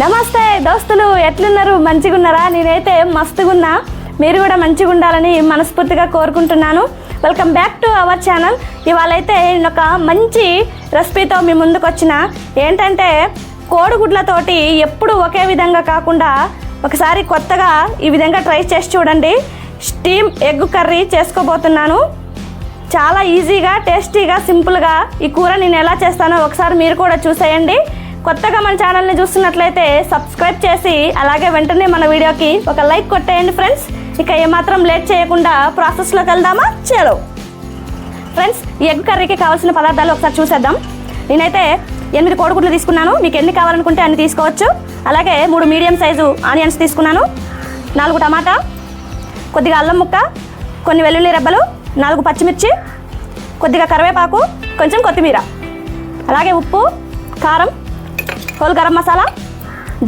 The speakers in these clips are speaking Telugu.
నమస్తే దోస్తులు ఎట్లున్నారు? మంచిగున్నారా? నేనైతే మస్తుగున్నా. మీరు కూడా మంచిగా ఉండాలని మనస్ఫూర్తిగా కోరుకుంటున్నాను. Welcome back to our channel ఇవాళైతే నేను ఒక మంచి రెసిపీతో మీ ముందుకు వచ్చిన ఏంటంటే కోడిగుడ్లతోటి ఎప్పుడు ఒకే విధంగా కాకుండా ఒకసారి కొత్తగా ఈ విధంగా ట్రై చేసి చూడండి. స్టీమ్ ఎగ్ కర్రీ చేసుకోబోతున్నాను. చాలా ఈజీగా టేస్టీగా సింపుల్గా ఈ కూర నేను ఎలా చేస్తానో ఒకసారి మీరు కూడా చూసేయండి. కొత్తగా మన ఛానల్ని చూస్తున్నట్లయితే సబ్స్క్రైబ్ చేసి అలాగే వెంటనే మన వీడియోకి ఒక లైక్ కొట్టేయండి ఫ్రెండ్స్. ఇక ఏమాత్రం లేట్ చేయకుండా ప్రాసెస్లోకి వెళ్దామా? చలో. ఫ్రెండ్స్ ఎగ్ కర్రీకి కావాల్సిన పదార్థాలు ఒకసారి చూసేద్దాం. నేనైతే ఎనిమిది కోడిగుడ్లు తీసుకున్నాను. మీకు ఎన్ని కావాలనుకుంటే అన్ని తీసుకోవచ్చు. అలాగే మూడు మీడియం సైజు ఆనియన్స్ తీసుకున్నాను. నాలుగు టమాటా కొద్దిగా అల్లం ముక్క కొన్ని వెల్లుల్లి రెబ్బలు నాలుగు పచ్చిమిర్చి కొద్దిగా కరివేపాకు కొంచెం కొత్తిమీర. అలాగే ఉప్పు కారం హోల్ గరం మసాలా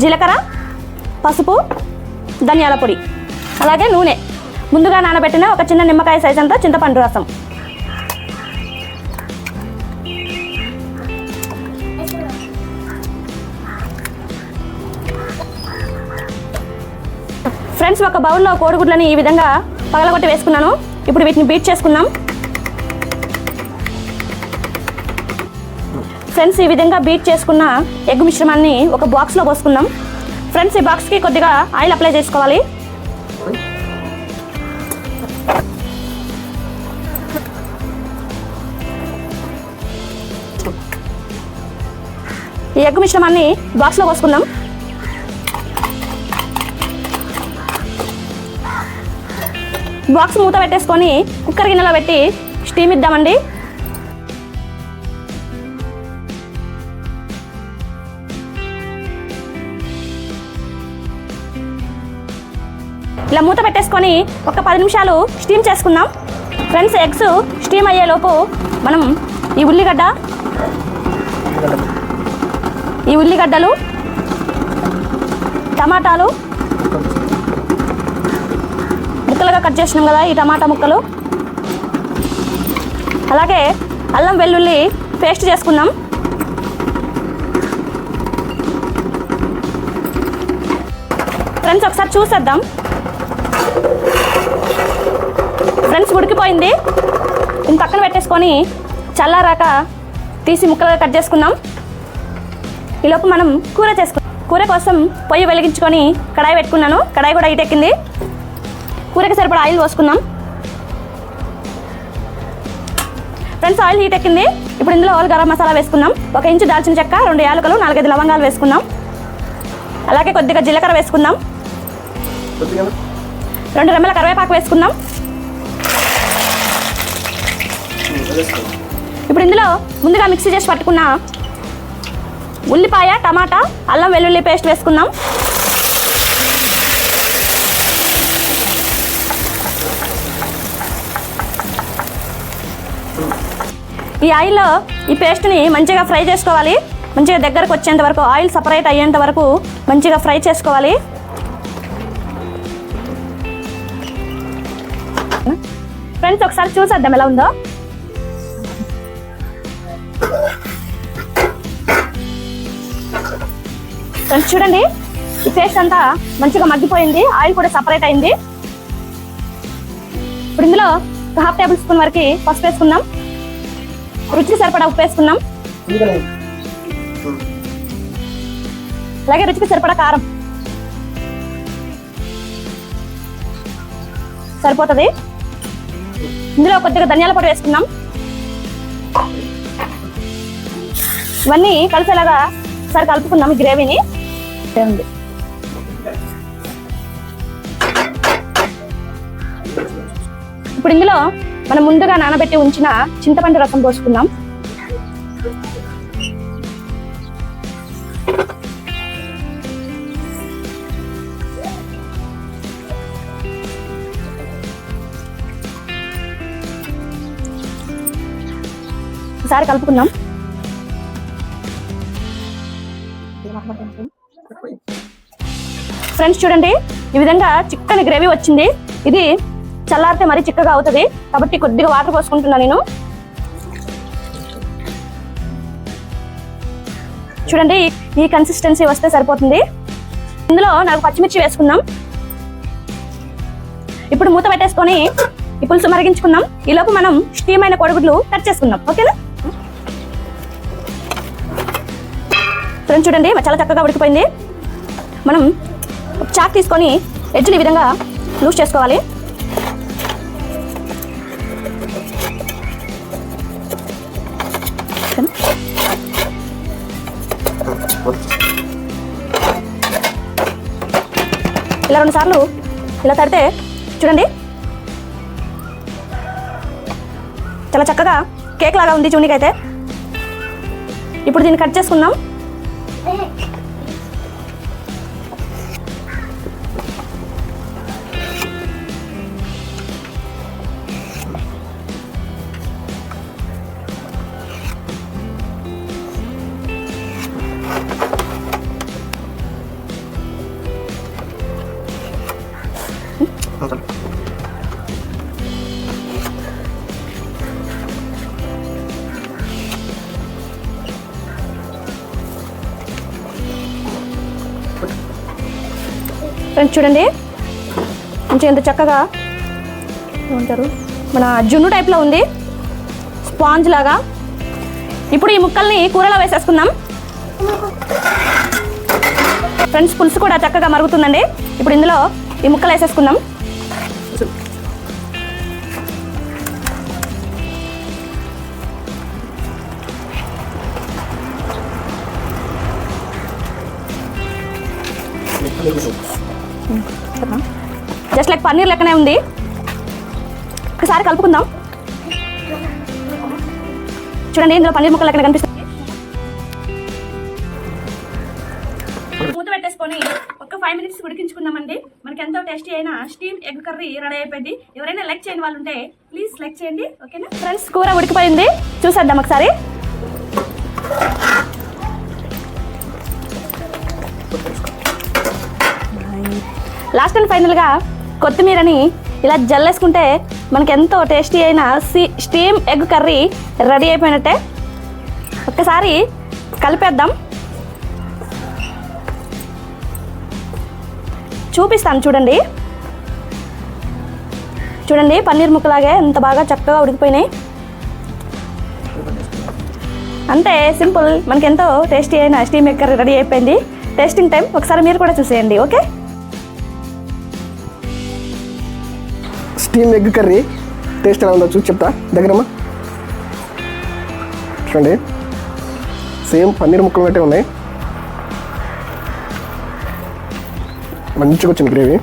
జీలకర్ర పసుపు ధనియాల పొడి అలాగే నూనె. ముందుగా నానబెట్టిన ఒక చిన్న నిమ్మకాయ సైజ్ అంతా చింతపండు రసం. ఫ్రెండ్స్ ఒక బౌల్లో కోడిగుడ్లని ఈ విధంగా పగలగొట్టి వేసుకున్నాను. ఇప్పుడు వీటిని బీట్ చేసుకుందాం. ఫ్రెండ్స్ ఈ విధంగా బీట్ చేసుకున్న ఎగ్ మిశ్రమాన్ని ఒక బాక్స్లో పోసుకుందాం. ఫ్రెండ్స్ ఈ బాక్స్కి కొద్దిగా ఆయిల్ అప్లై చేసుకోవాలి. ఈ ఎగ్ మిశ్రమాన్ని బాక్స్లో పోసుకుందాం. బాక్స్ మూత పెట్టేసుకొని కుక్కర్ గిన్నెలో పెట్టి స్టీమ్ ఇద్దామండి. ఇలా మూత పెట్టేసుకొని ఒక పది నిమిషాలు స్టీమ్ చేసుకుందాం. ఫ్రెండ్స్ ఎగ్స్ స్టీమ్ అయ్యేలోపు మనం ఈ ఉల్లిగడ్డ ఈ ఉల్లిగడ్డలు టమాటాలు ముక్కలుగా కట్ చేసినాం కదా ఈ టమాటా ముక్కలు. అలాగే అల్లం వెల్లుల్లి పేస్ట్ చేసుకుందాం. ఫ్రెండ్స్ ఒకసారి చూసేద్దాం. ఫ్రెండ్స్ ఉడికిపోయింది. దీన్ని పక్కన పెట్టేసుకొని చల్లారాక తీసి ముక్కలుగా కట్ చేసుకుందాం. ఈలోపు మనం కూర చేసుకుందాం కూర కోసం పొయ్యి వెలిగించుకొని కడాయి పెట్టుకున్నాను. కడాయి కూడా ఇటెక్కింది కూరకి సరిపడా ఆయిల్ పోసుకుందాం. ఫ్రెండ్స్ ఆయిల్ హీట్ ఎక్కింది. ఇప్పుడు ఇందులో గరం మసాలా వేసుకుందాం. ఒక ఇంచు దాల్చిన చెక్క రెండు యాలకులు నాలుగైదు లవంగాలు వేసుకుందాం. అలాగే కొద్దిగా జీలకర్ర వేసుకుందాం. రెండు రెమ్మల కరివేపాకు వేసుకుందాం. ఇప్పుడు ఇందులో ముందుగా మిక్సీ చేసి పట్టుకున్న ఉల్లిపాయ టమాటా అల్లం వెల్లుల్లి పేస్ట్ వేసుకుందాం. ఈ ఆయిల్లో ఈ పేస్ట్ని మంచిగా ఫ్రై చేసుకోవాలి. మంచిగా దగ్గరకు వచ్చేంత వరకు ఆయిల్ సపరేట్ అయ్యేంత వరకు మంచిగా ఫ్రై చేసుకోవాలి. ఫ్రెండ్స్ ఒకసారి చూసేద్దాం ఎలా ఉందో. ఫ్రెండ్స్ చూడండి. ఈ పేస్ట్ అంతా మంచిగా మగ్గిపోయింది. ఆయిల్ కూడా సపరేట్ అయింది. ఇప్పుడు ఇందులో హాఫ్ టేబుల్ స్పూన్ వరకు పసుపు వేసుకుందాం. రుచికి సరిపడా ఉప్పు వేసుకుందాం. అలాగే రుచికి సరిపడా కారం. సరిపోతుంది. ఇందులో కొద్దిగా ధనియాల పొడి వేసుకుందాం. ఇవన్నీ కలిసేలాగా ఒకసారి కలుపుకుందాం ఈ గ్రేవీని ఉంది ఇప్పుడు ఇందులో మనం ముందుగా నానబెట్టి ఉంచిన చింతపండు రసం పోసుకుందాం. ఒకసారి కలుపుకుందాం. ఫ్రెండ్స్ చూడండి ఈ విధంగా చిక్కని గ్రేవీ వచ్చింది. ఇది చల్లారితే మరీ చిక్కగా అవుతుంది. కాబట్టి కొద్దిగా వాటర్ పోసుకుంటున్నా నేను. చూడండి ఈ- ఈ కన్సిస్టెన్సీ వస్తే సరిపోతుంది. ఇందులో నాకు పచ్చిమిర్చి వేసుకుందాం. ఇప్పుడు మూత పెట్టేసుకొని ఈ పులుసు మరిగించుకుందాం. ఈలోపు మనం స్టీమ్ అయిన కోడిగుడ్లు కట్ చేసుకుందాం. ఓకేనా ఫ్రెండ్స్ చూడండి చాలా చక్కగా ఉడికిపోయింది. మనం చాక్ తీసుకొని ఎడ్జ్ని ఈ విధంగా లూజ్ చేసుకోవాలి. ఇలా రెండు సార్లు ఇలా తడితే చూడండి. చాలా చక్కగా కేక్ లాగా ఉంది చూనికైతే ఇప్పుడు దీన్ని కట్ చేసుకుందాం. ఫ్రెండ్స్ చూడండి. మంచిగా ఎంత చక్కగా ఏమంటారు? మన జున్ను టైప్లో ఉంది. స్పాంజ్ లాగా. ఇప్పుడు ఈ ముక్కల్ని కూరలో వేసేసుకుందాం. ఫ్రెండ్స్ పులుసు కూడా చక్కగా మరుగుతుందండి. ఇప్పుడు ఇందులో ఈ ముక్కలు వేసేసుకుందాం. జస్ట్ లైక్ పన్నీర్ లెక్కనే ఉంది. ఒకసారి కలుపుకుందాం. చూడండి ఇందులో పన్నీర్ ముక్కలు లెక్కన కనిపిస్తుంది మూత పెట్టేసుకొని ఒక ఫైవ్ మినిట్స్ ఉడికించుకుందామండి. మనకి ఎంతో టేస్టీ అయిన స్టీమ్ ఎగ్ కర్రీ రెడీ అయిపోయింది. ఎవరైనా లైక్ చేయని వాళ్ళు ఉంటే ప్లీజ్ లైక్ చేయండి ఓకేనా? ఫ్రెండ్స్ కూర ఉడికిపోయింది. చూసేద్దాం ఒకసారి. లాస్ట్ అండ్ ఫైనల్గా కొత్తిమీరని ఇలా జల్లేసుకుంటే మనకి ఎంతో టేస్టీ అయిన సీ స్టీమ్ ఎగ్ కర్రీ రెడీ అయిపోయినట్టే. ఒక్కసారి కలిపేద్దాం. చూపిస్తాను చూడండి. చూడండి పన్నీర్ ముక్కలాగే ఎంత బాగా చక్కగా ఉడికిపోయినాయి. అంతే సింపుల్ మనకి ఎంతో టేస్టీ అయిన స్టీమ్ ఎగ్ కర్రీ రెడీ అయిపోయింది. టేస్టింగ్ టైం ఒకసారి మీరు కూడా చూసేయండి okay? Steam egg curry taste ఎలా ఉందో చూసి చెప్తా. దగ్గరమ్మా. చూడండి. సేమ్ పన్నీర్ ముక్కలు ఉన్నట్టే ఉన్నాయి. మంచిగా వచ్చింది గ్రేవీ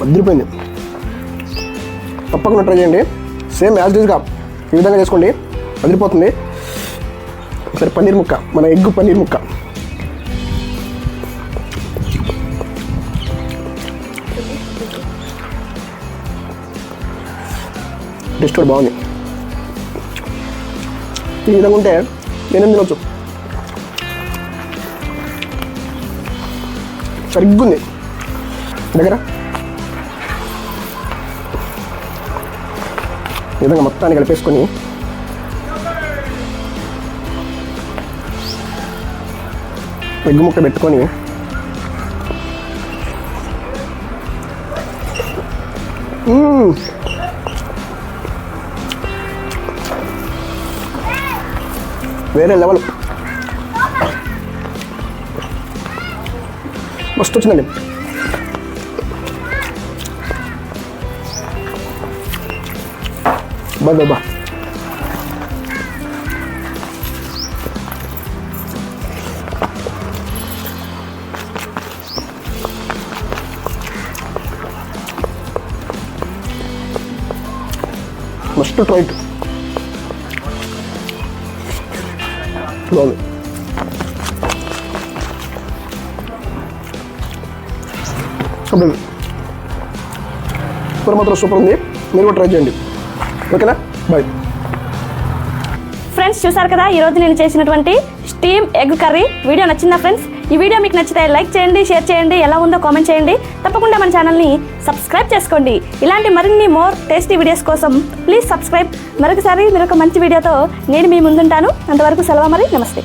వదిలిపోయింది తప్పకుండా ట్రై చేయండి. సేమ్ యాజ్ డీజ్గా ఈ విధంగా చేసుకోండి. అదిరిపోతుంది. ఒకసారి పన్నీర్ ముక్క మన ఎగ్ పన్నీర్ ముక్క. టేస్ట్ కూడా బాగుంది. ఈ విధంగా ఉంటే నేనేం తినొచ్చు? సరిగ్గుంది. దగ్గర? విధంగా మొత్తాన్ని కలిపేసుకొని ఎగ్గు ముక్క పెట్టుకొని వేరే లెవెల్. మస్తు వచ్చిందండి. బా బా, బా మస్ట్ ట్రై ఇట్ బాగుంది సూపర్ కూర మాత్రం సూపర్ ఉంది మీరు కూడా ట్రై చేయండి ఓకేనా? బాయ్ ఫ్రెండ్స్ చూసారు కదా? ఈరోజు నేను చేసినటువంటి స్టీమ్ ఎగ్ కర్రీ వీడియో నచ్చిందా ఫ్రెండ్స్ ఈ వీడియో మీకు నచ్చితే లైక్ చేయండి షేర్ చేయండి ఎలా ఉందో కామెంట్ చేయండి. తప్పకుండా మన ఛానల్ని సబ్స్క్రైబ్ చేసుకోండి. ఇలాంటి మరిన్ని మోర్ టేస్టీ వీడియోస్ కోసం ప్లీజ్ సబ్స్క్రైబ్ మరొకసారి మీరు ఒక మంచి వీడియోతో నేను మీ ముందుంటాను. అంతవరకు సెలవు మరి నమస్తే.